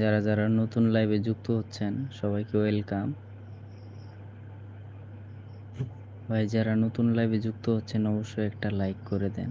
যারা যারা নতুন লাইভে যুক্ত হচ্ছেন, সবাইকে ওয়েলকাম ভাই, যারা নতুন লাইভে যুক্ত হচ্ছেন, অবশ্যই একটা লাইক করে দেন।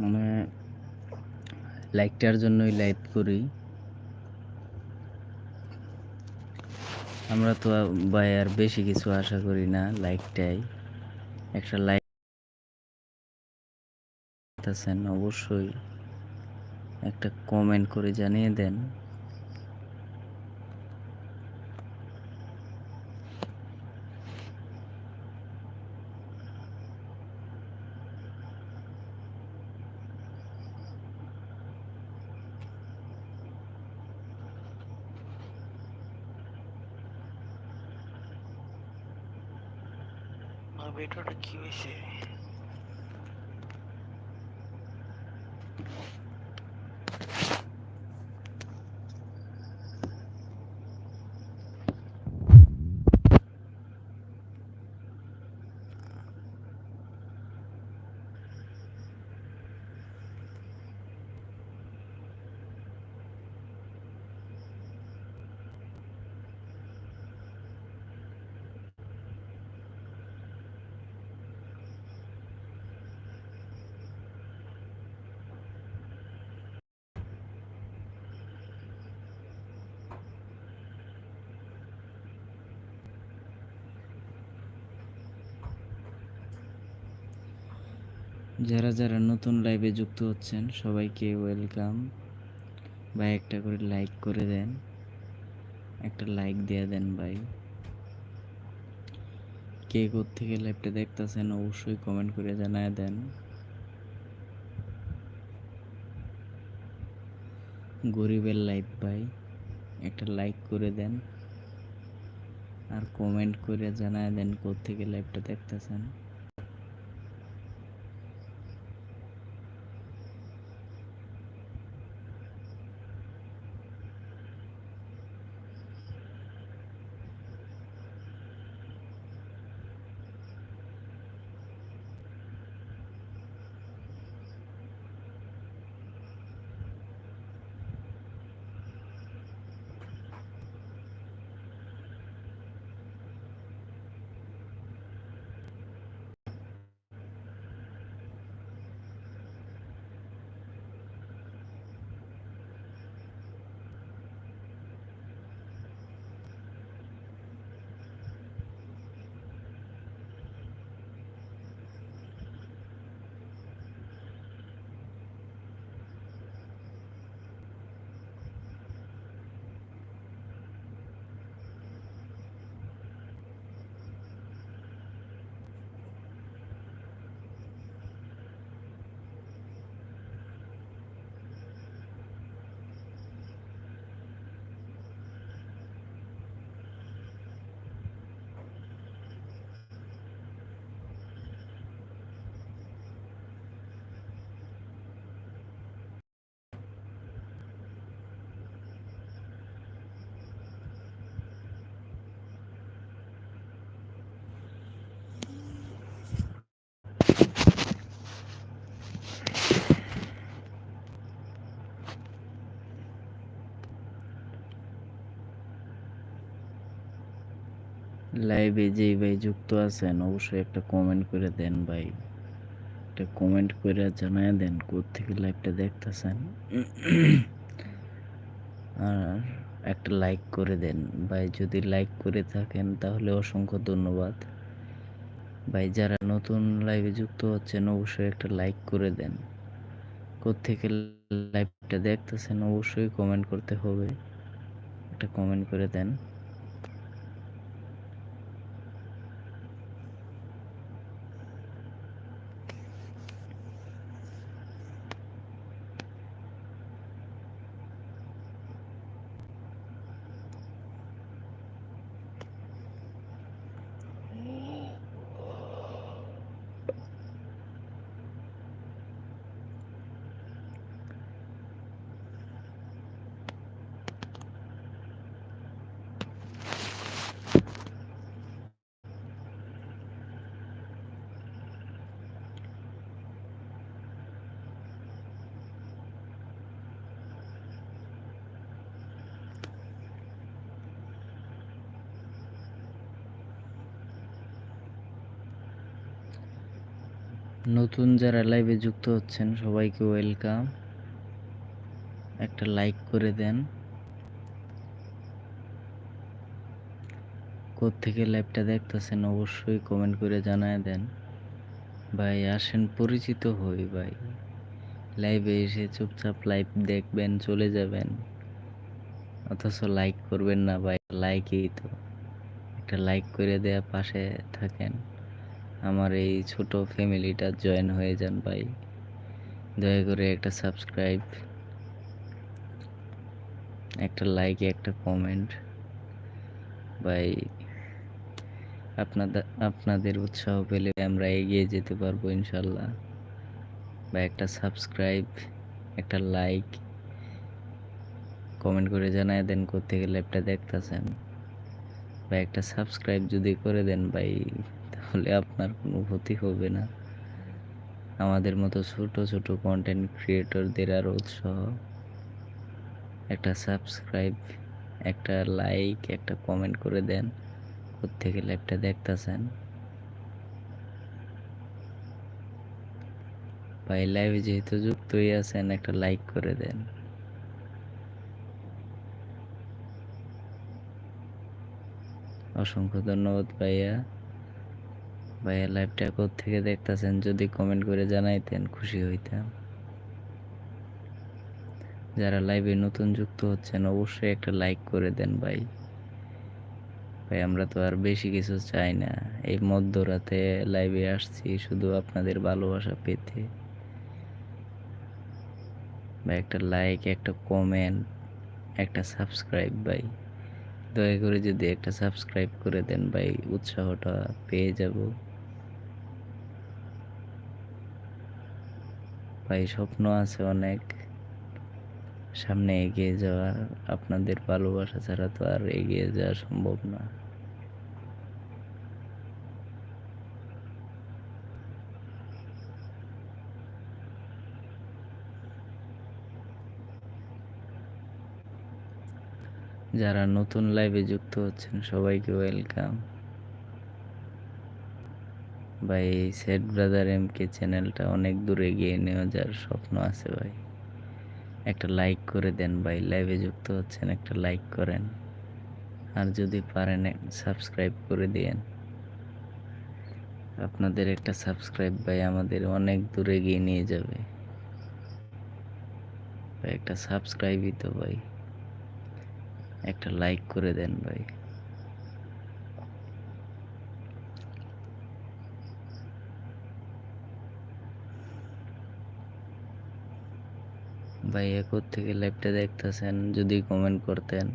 মানে লাইকটার জন্যই লাইভ করি। আমরা তো ভাই আর বেশি কিছু আশা করি না লাইকটাই একটা লাইক আছেন অবশ্যই একটা কমেন্ট করে জানিয়ে দেন। ভাবে এটা কি হয়েছে যারা যারা নতুন লাইভে যুক্ত হচ্ছেন, সবাইকে ওয়েলকাম ভাই, একটা করে লাইক করে দেন। একটা লাইক দিয়ে দেন ভাই। কে থেকে লাইভটা দেখতেছেন, অবশ্যই কমেন্ট করে জানায় দেন। গরিবের লাইভ ভাই, একটা লাইক করে দেন। আর কমেন্ট করে জানায় দেন থেকে লাইভটা দেখতেছেন। লাইভে যেই ভাই যুক্ত আছেন, অবশ্যই একটা কমেন্ট করে দেন ভাই। একটা কমেন্ট করে জানায় দেন থেকে লাইভটা দেখতেছেন। আর একটা লাইক করে দেন। ভাই, যদি লাইক করে থাকেন, তাহলে অসংখ্য ধন্যবাদ। ভাই, যারা নতুন লাইভে যুক্ত হচ্ছেন, অবশ্যই একটা লাইক করে দেন। কোত্থেকে লাইভটা দেখতেছেন, অবশ্যই কমেন্ট করতে হবে। একটা কমেন্ট করে দেন। নতুন যারা লাইভে যুক্ত হচ্ছেন, সবাইকে ওয়েলকাম একটা লাইক করে দেন। থেকে লাইভটা দেখতেছেন অবশ্যই কমেন্ট করে জানায় দেন। ভাই, আসেন পরিচিত হই ভাই। লাইভে এসে চুপচাপ লাইভ দেখবেন, চলে যাবেন। অথচ লাইক করবেন না ভাই লাইকই তো। একটা লাইক করে দেয়া পাশে থাকেন। আমার এই ছোট ফ্যামিলিটা জয়েন হয়ে যান ভাই। দয়া করে একটা সাবস্ক্রাইব একটা লাইক একটা কমেন্ট ভাই আপনাদের আপনাদের উৎসাহ পেলে আমরা এগিয়ে যেতে পারব ইনশাল্লাহ। বা একটা সাবস্ক্রাইব একটা লাইক কমেন্ট করে জানায় দেন কোথেকে ল্যাপটা দেখতেছেন। বা একটা সাবস্ক্রাইব যদি করে দেন ভাই তাহলে আপনার কোনো ক্ষতি হবে না। আমাদের মতো ছোট ছোট কন্টেন্ট ক্রিয়েটরদের আরও উৎসাহ। একটা সাবস্ক্রাইব একটা লাইক একটা কমেন্ট করে দেন। কোথেকে লাইভটা দেখতেছেন? ভাই লাইভে যেহেতু যুক্তই আছেন, একটা লাইক করে দেন। অসংখ্য ধন্যবাদ ভাইয়া। ভাইয়া লাইভটা থেকে দেখতেছেন? যদি কমেন্ট করে জানাইতেন, খুশি হইতাম। যারা লাইভে নতুন যুক্ত হচ্ছেন, অবশ্যই একটা লাইক করে দেন ভাই। ভাই, আমরা তো আর বেশি কিছু চাই না। এই মধ্যরাতে লাইভে আসছি, শুধু আপনাদের ভালোবাসা পেতে। ভাই, একটা লাইক একটা কমেন্ট একটা সাবস্ক্রাইব ভাই। দয়া করে যদি একটা সাবস্ক্রাইব করে দেন ভাই, উৎসাহটা পেয়ে যাব। ভাই, স্বপ্ন আছে অনেক। সামনে এগিয়ে যাওয়ার, আপনাদের ভালোবাসা ছাড়া তো আর এগিয়ে যাওয়া সম্ভব না। যারা নতুন লাইভে যুক্ত হচ্ছেন, সবাইকে ওয়েলকাম ভাই সেট ব্রাদার এম কে চ্যানেলটা অনেক দূরে গিয়ে নেওয়া যার স্বপ্ন আছে ভাই। একটা লাইক করে দেন ভাই লাইভে যুক্ত হচ্ছেন, একটা লাইক করেন। আর যদি পারেন সাবস্ক্রাইব করে দিয়েন। আপনাদের একটা সাবস্ক্রাইব ভাই আমাদের অনেক দূরে গিয়ে নিয়ে যাবে। একটা সাবস্ক্রাইবই তো ভাই। একটা লাইক করে দেন ভাই। ভাই একর থেকে লাইভটা দেখতেছেন? যদি কমেন্ট করতেন,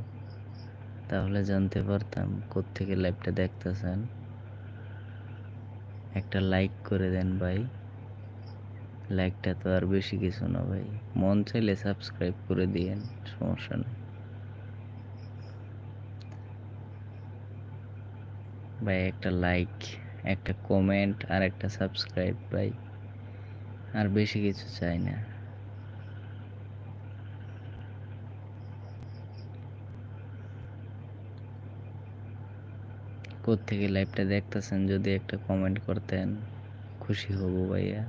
তাহলে জানতে পারতাম থেকে লাইভটা দেখতেছেন। একটা লাইক করে দেন ভাই। লাইকটা তো আর বেশি কিছু না ভাই। মন চাইলে সাবস্ক্রাইব করে দিয়েন, সমস্যা নেই। ভাই, একটা লাইক একটা কমেন্ট আর একটা সাবস্ক্রাইব ভাই। আর বেশি কিছু চাই না। থেকে লাইভটা দেখতেছেন? যদি একটা কমেন্ট করতেন, খুশি হব ভাইয়া।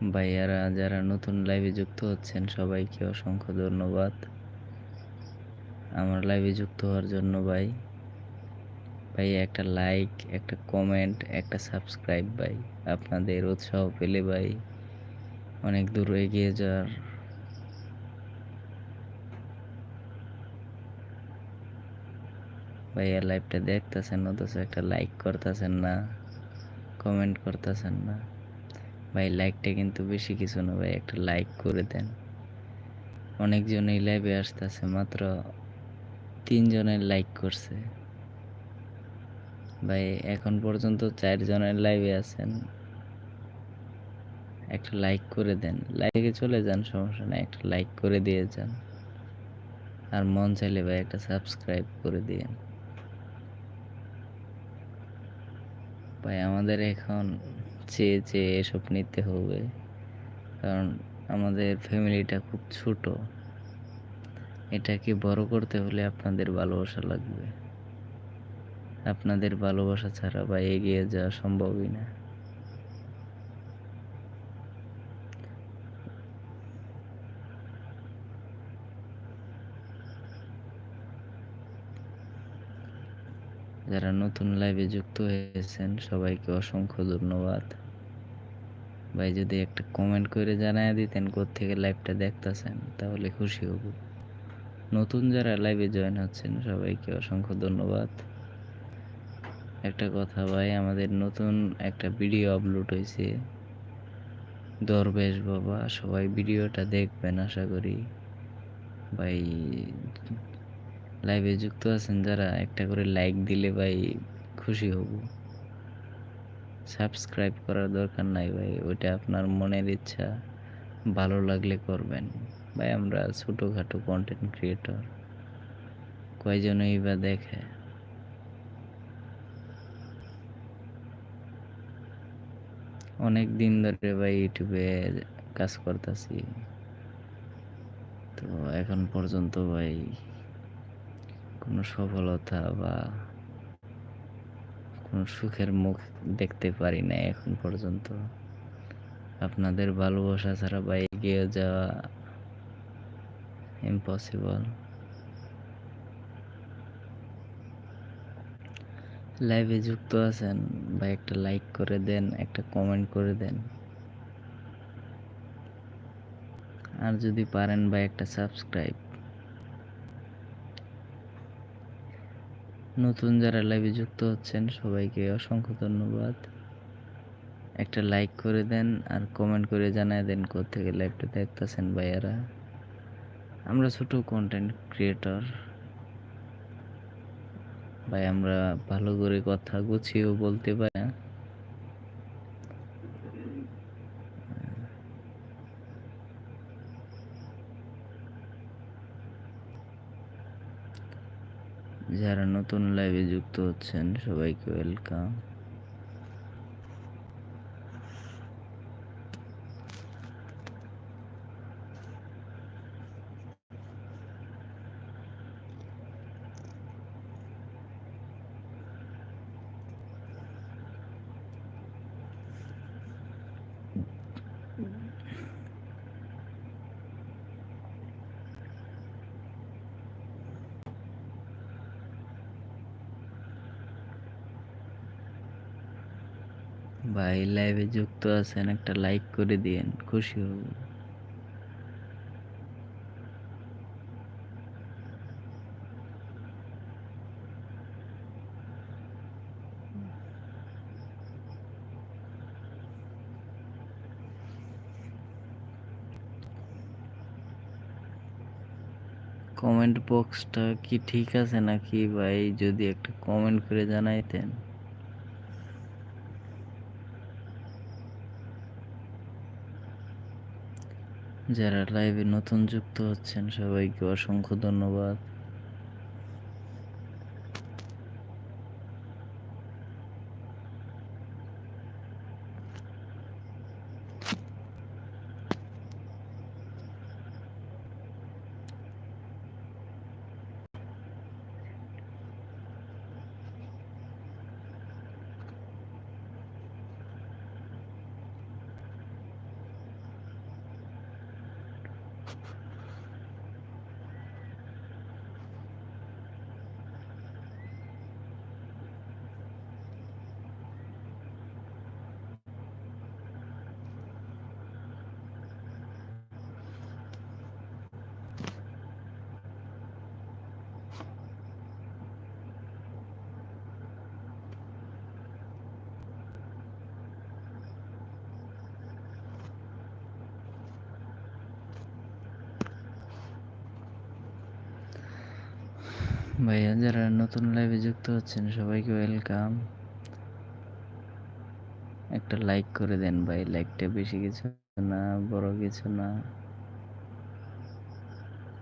ভাইয়ারা যারা নতুন লাইভে যুক্ত হচ্ছেন, সবাইকে অসংখ্য ধন্যবাদ। আমার লাইভে যুক্ত হওয়ার জন্য ভাই ভাই একটা লাইক একটা কমেন্ট একটা সাবস্ক্রাইব ভাই। আপনাদের উৎসাহ পেলে ভাই, অনেক দূর এগিয়ে যাওয়ার ভাইয়া লাইভটা দেখতেছেন, অথচ একটা লাইক করতেছেন না কমেন্ট করতেছেন না। ভাই লাইকটা কিন্তু বেশি কিছু না ভাই, একটা লাইক করে দেন। অনেকজনই লাইভে আসতেছে, মাত্র তিনজনের লাইক করছে। ভাই, এখন পর্যন্ত চারজনের লাইভে আছেন। একটা লাইক করে দেন। লাইকে চলে যান, সমস্যা নাই, একটা লাইক করে দিয়ে যান। আর মন চাইলে ভাই, একটা সাবস্ক্রাইব করে দিয়েন। ভাই, আমাদের এখন চেয়ে চেয়ে এসব নিতে হবে, কারণ আমাদের ফ্যামিলিটা খুব ছোট, এটাকে বড় করতে হলে আপনাদের ভালোবাসা লাগবে। আপনাদের ভালোবাসা ছাড়া বা এগিয়ে যাওয়া সম্ভবই না। যারা নতুন লাইভে যুক্ত হয়েছেন, সবাইকে অসংখ্য ধন্যবাদ। ভাই, যদি একটা কমেন্ট করে জানায় দিতেন থেকে লাইভটা দেখতেছেন, তাহলে খুশি হব। নতুন যারা লাইভে জয়েন হচ্ছেন, সবাইকে অসংখ্য ধন্যবাদ। একটা কথা ভাই, আমাদের নতুন একটা ভিডিও আপলোড হয়েছে দরবেশ বাবা, সবাই ভিডিওটা দেখবেন আশা করি। ভাই লাইভে যুক্ত আছেন যারা, একটা করে লাইক দিলে ভাই খুশি হব। সাবস্ক্রাইব করার দরকার নাই ভাই, ওইটা আপনার মনের ইচ্ছা, ভালো লাগলে করবেন। ভাই, আমরা ছোটোখাটো কন্টেন্ট ক্রিয়েটর কয়জনই বা দেখে? অনেক দিন ধরে ভাই ইউটিউবে কাজ করতেছি। তো এখন পর্যন্ত ভাই কোনো সফলতা বা কোনো সুখের মুখ দেখতে পারি না এখন পর্যন্ত। আপনাদের ভালোবাসা ছাড়া বা এগিয়ে যাওয়া ইম্পসিবল লাইভে যুক্ত আছেন বা একটা লাইক করে দেন, একটা কমেন্ট করে দেন। আর যদি পারেন বা একটা সাবস্ক্রাইব নতুন যারা লাইভে যুক্ত হচ্ছেন, সবাইকে অসংখ্য ধন্যবাদ। একটা লাইক করে দেন আর কমেন্ট করে জানায় দেন থেকে লাইভটা দেখতেছেন ভাইয়ারা। আমরা ছোট কন্টেন্ট ক্রিয়েটর ভাই, আমরা ভালো করে কথা গুছিয়েও বলতে পারি। না যারা নতুন লাইভে যুক্ত হচ্ছেন সবাইকে ওয়েলকাম ভাই লাইভে যুক্ত আছেন, একটা লাইক করে দিয়েন, খুশি হব। কমেন্ট বক্সটা কি ঠিক আছে নাকি ভাই? যদি একটা কমেন্ট করে জানাইতেন। যারা লাইভে নতুন যুক্ত হচ্ছেন সবাইকে অসংখ্য ধন্যবাদ। ভাইয়া যারা নতুন লাইভে যুক্ত হচ্ছেন, সবাইকে ওয়েলকাম একটা লাইক করে দেন ভাই লাইকটা বেশি কিছু না, বড় কিছু না।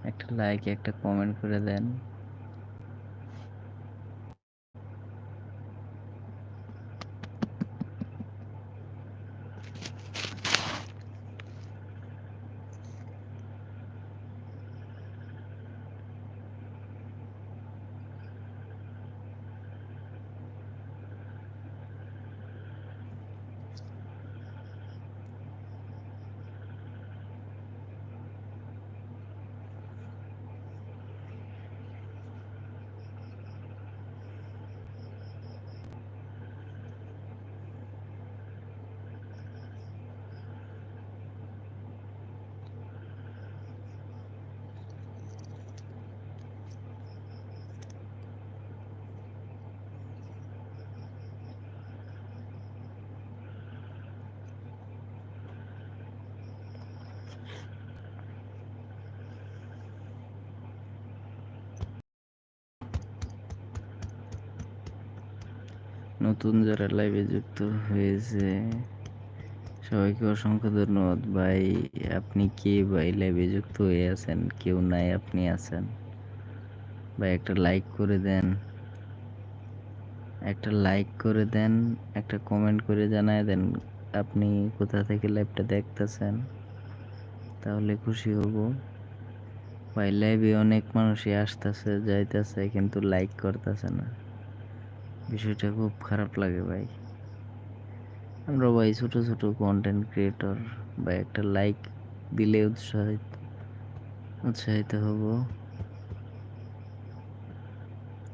একটা লাইক একটা কমেন্ট করে দেন। নতুন যারা লাইভে যুক্ত হয়েছে, সবাইকে অসংখ্য ধন্যবাদ। ভাই, আপনি কে? ভাই লাইভে যুক্ত হয়ে আছেন? কেউ নাই, আপনি আছেন? ভাই, একটা লাইক করে দেন। একটা লাইক করে দেন, একটা কমেন্ট করে জানায় দেন, আপনি কোথা থেকে লাইভটা দেখতেছেন? তাহলে খুশি হব। ভাই লাইভে অনেক মানুষই আসতেছে, যাইতেছে, কিন্তু লাইক করতেছে না। বিষয়টা খুব খারাপ লাগে ভাই। আমরা ভাই ছোট ছোট কন্টেন্ট ক্রিয়েটর বা একটা লাইক দিলে উৎসাহিত উৎসাহিত হব।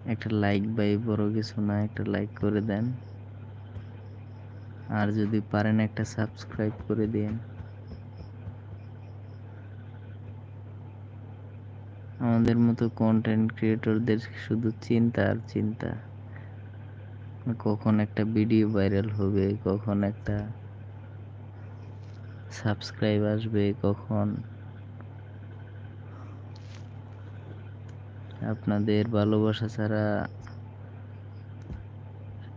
একটা লাইক ভাই বড় কিছু না, একটা লাইক করে দেন। আর যদি পারেন একটা সাবস্ক্রাইব করে দিন আমাদের মতো কন্টেন্ট ক্রিয়েটরদের শুধু চিন্তা আর চিন্তা। কখন একটা ভিডিও ভাইরাল হবে, কখন একটা সাবস্ক্রাইব আসবে, কখন আপনাদের ভালোবাসা ছাড়া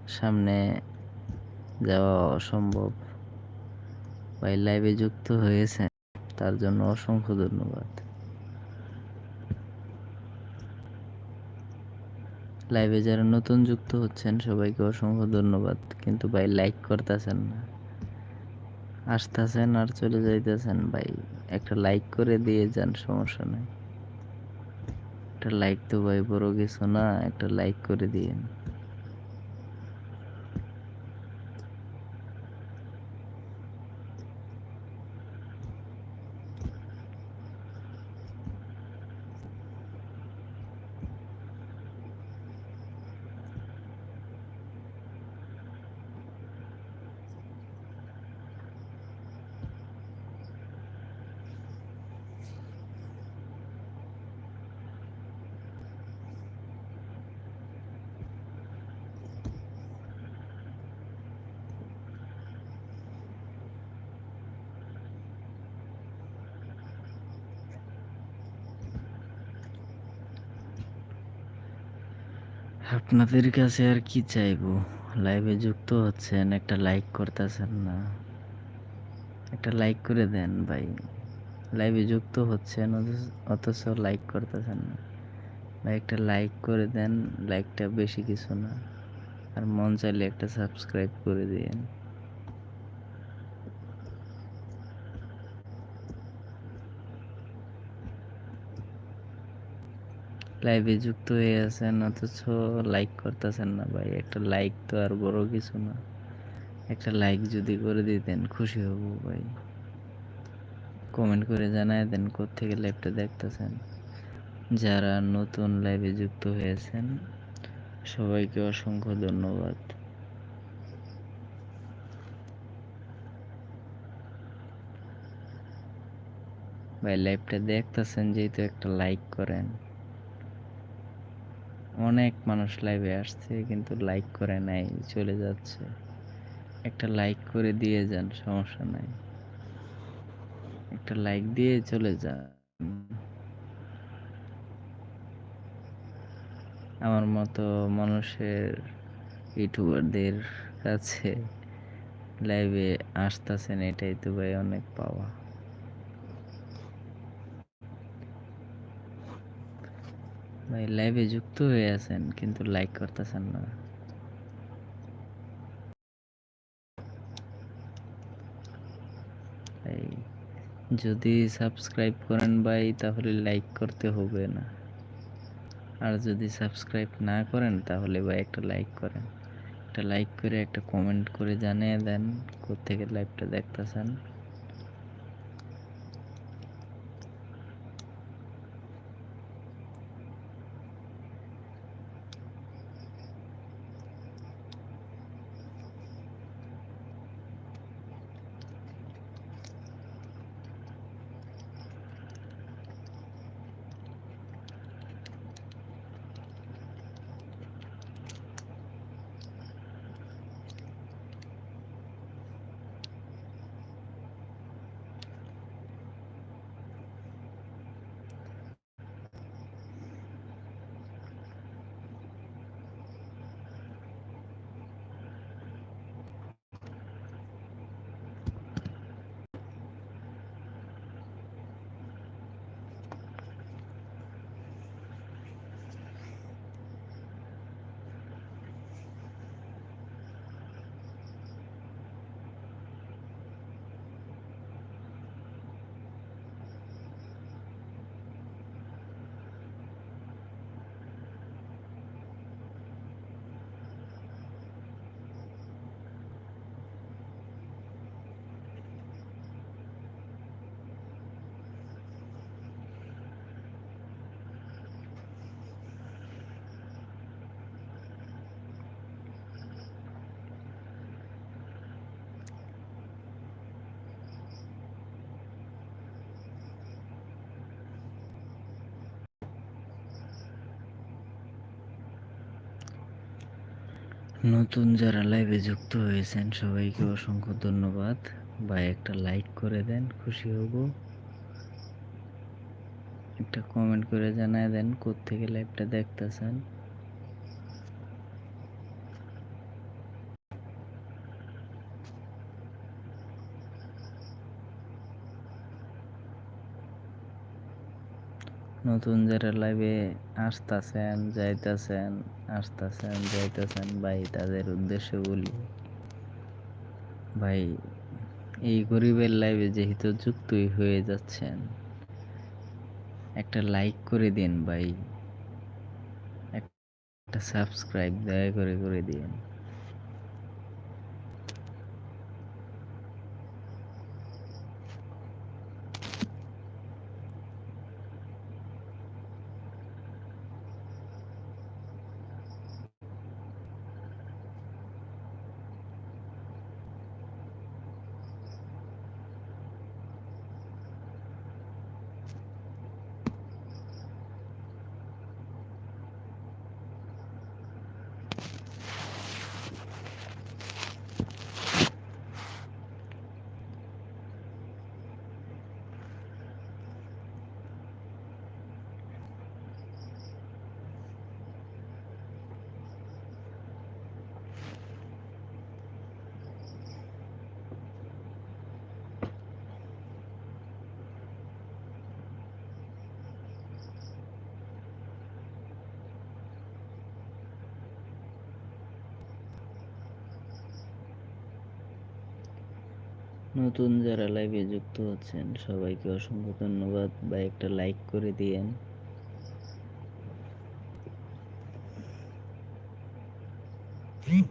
সামনে যাওয়া অসম্ভব। ভাই লাইভে যুক্ত হয়েছে তার জন্য অসংখ্য ধন্যবাদ। লাইভে যারা নতুন যুক্ত হচ্ছেন, সবাইকে অসংখ্য ধন্যবাদ। কিন্তু ভাই লাইক করতেছেন না। আসতেছেন আর চলে যাইতেছেন। ভাই, একটা লাইক করে দিয়ে যান, সমস্যা নাই। একটা লাইক তো ভাই বড় কিছু না, একটা লাইক করে দিয়েন আপনাদের কাছে আর কি চাইব? লাইভে যুক্ত হচ্ছেন, একটা লাইক করতেছেন না। একটা লাইক করে দেন ভাই। লাইভে যুক্ত হচ্ছেন, অথচ- লাইক করতেছেন না। ভাই, একটা লাইক করে দেন লাইকটা বেশি কিছু না। আর মন চাইলে একটা সাবস্ক্রাইব করে দিন লাইভে যুক্ত হয়ে আছেন, অথচ লাইক করতেছেন না ভাই। একটা লাইক তো আর বড় কিছু না। একটা লাইক যদি করে দিতেন, খুশি হব ভাই। কমেন্ট করে জানায় দেন, কোত্থেকে লাইভটা দেখতেছেন। যারা নতুন লাইভে যুক্ত হয়েছেন সবাইকে অসংখ্য ধন্যবাদ। ভাই লাইভটা দেখতেছেন, যেহেতু একটা লাইক করেন। অনেক মানুষ লাইভে আসছে, কিন্তু লাইক করে নাই, চলে যাচ্ছে। একটা লাইক করে দিয়ে যান, সমস্যা নাই। একটা লাইক দিয়ে চলে যান। আমার মতো মানুষের ইউটিউবারদের কাছে লাইভে আসতেছেন, এটাই তো ভাই অনেক পাওয়া। ভাই লাইভে যুক্ত হয়ে আছেন, কিন্তু লাইক করতেছেন না। যদি সাবস্ক্রাইব করেন ভাই, তাহলে লাইক করতে হবে না। আর যদি সাবস্ক্রাইব না করেন, তাহলে ভাই একটা লাইক করেন। একটা লাইক করে, একটা কমেন্ট করে জানিয়ে দেন কোথেকে লাইভটা দেখতেছেন। নতুন যারা লাইভে যুক্ত হয়েছেন, সবাইকে অসংখ্য ধন্যবাদ। বা একটা লাইক করে দেন, খুশি হব। একটা কমেন্ট করে জানায় দেন কোথেকে লাইভটা দেখতেছেন। নতুন যারা লাইভে আসতেছেন, যাইতেছেন আসতেছেন, যাইতেছেন, ভাই, তাদের উদ্দেশ্যে বলি, ভাই, এই গরিবের লাইভে যেহেতু যুক্তই হয়ে যাচ্ছেন, একটা লাইক করে দিন ভাই, একটা সাবস্ক্রাইব দয়া করে করে দিন। নতুন যারা লাইভে যুক্ত হচ্ছেন সবাইকে অসংখ্য ধন্যবাদ। বা একটা লাইক করে দিয়েন। হুম